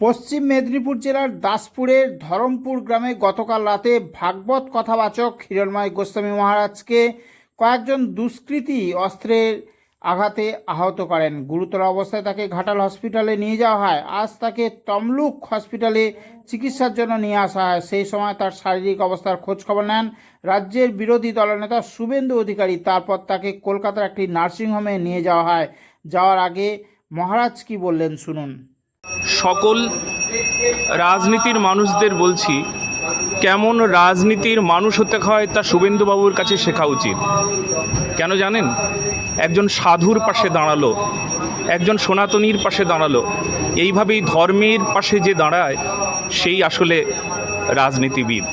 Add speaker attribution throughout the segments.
Speaker 1: পশ্চিম মেদিনীপুর জেলার দাসপুরের ধরমপুর গ্রামে গতকাল রাতে ভাগবত কথাবাচক হিরণময় গোস্বামী মহারাজকে কয়েকজন দুষ্কৃতী অস্ত্রের আঘাতে আহত করেন। গুরুতর অবস্থায় তাকে ঘাটাল হসপিটালে নিয়ে যাওয়া হয়। আজ তাকে তমলুক হসপিটালে চিকিৎসার জন্য নিয়ে আসা হয়। সেই সময় তার শারীরিক অবস্থার খোঁজ খবর নেন রাজ্যের বিরোধী দলনেতা শুভেন্দু অধিকারী। তারপর তাকে কলকাতার একটি নার্সিংহোমে নিয়ে যাওয়া হয়। যাওয়ার আগে মহারাজ কি বললেন শুনুন।
Speaker 2: সকল রাজনীতির মানুষদের বলছি, কেমন রাজনীতির মানুষ হতে হয় তা শুভেন্দুবাবুর কাছে শেখা উচিত। কেন জানেন? একজন সাধুর পাশে দাঁড়াল। একজন সনাতনীর পাশে দাঁড়াল। এইভাবেই ধর্মের পাশে যে দাঁড়ায়, সেই আসলে রাজনীতিবিদ,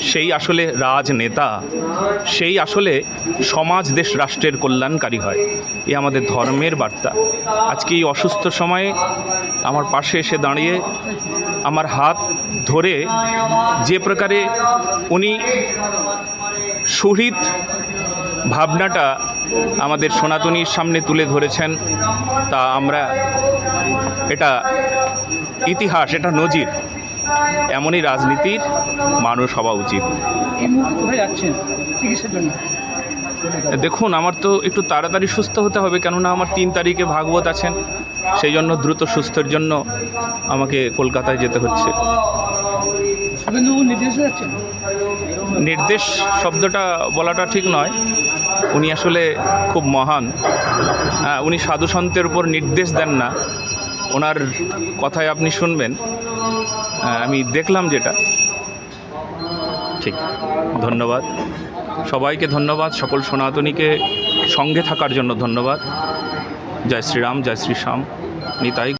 Speaker 2: সেই আসলে রাজনেতা, সেই আসলে সমাজ, দেশ, রাষ্ট্রের কল্যাণকারী হয়। এ আমাদের ধর্মের বার্তা। আজকে এই অসুস্থ সময়ে আমার পাশে এসে দাঁড়িয়ে আমার হাত ধরে যে প্রকারে উনি শহীদ ভাবনাটা আমাদের সনাতনীর সামনে তুলে ধরেছেন তা আমরা এটা ইতিহাস এটা নজির এমনই রাজনীতির মানুষ হওয়া উচিত। দেখুন আমার তো একটু তাড়াতাড়ি সুস্থ হতে হবে কেননা আমার তিন তারিখে ভাগবত আছেন সেই জন্য দ্রুত সুস্থের জন্য আমাকে কলকাতায় যেতে হচ্ছে। নির্দেশে শব্দটা বলাটা ঠিক নয়। উনি আসলে খুব মহান। হ্যাঁ, উনি সাধু সন্তের উপর নির্দেশ দেন না। ওনার কথায় আপনি শুনবেন। হ্যাঁ, আমি দেখলাম যেটা। ঠিক ধন্যবাদ। সবাইকে ধন্যবাদ। সকল সনাতনীকে সঙ্গে থাকার জন্য ধন্যবাদ। জয় শ্রীরাম জয় শ্রী শ্যাম নিতাই